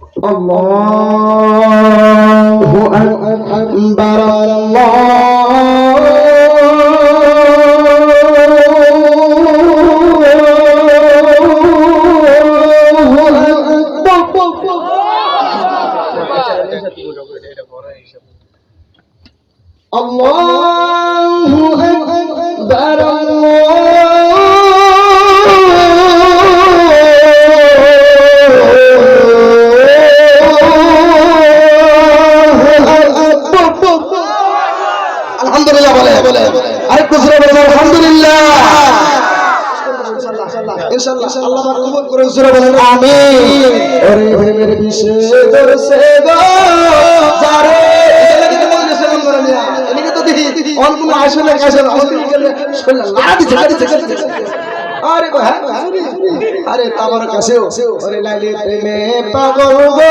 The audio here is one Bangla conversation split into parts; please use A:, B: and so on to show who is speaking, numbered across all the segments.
A: আল্লাহু আকবার আল্লাহু আল্লাহু। আরে হ্যাঁ আরে তোমার কাছেও। ওরে লাইলি প্রেমে পাগল গো।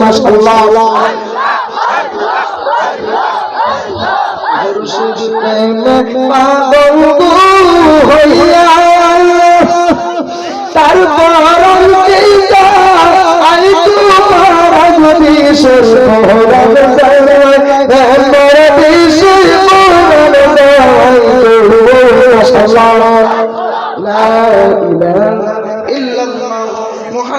A: মাশাআল্লাহ প্রেমে পাগল হইয়া তারপর আই তোমার বিশেষ মোহন মোর বিশেষ মোহন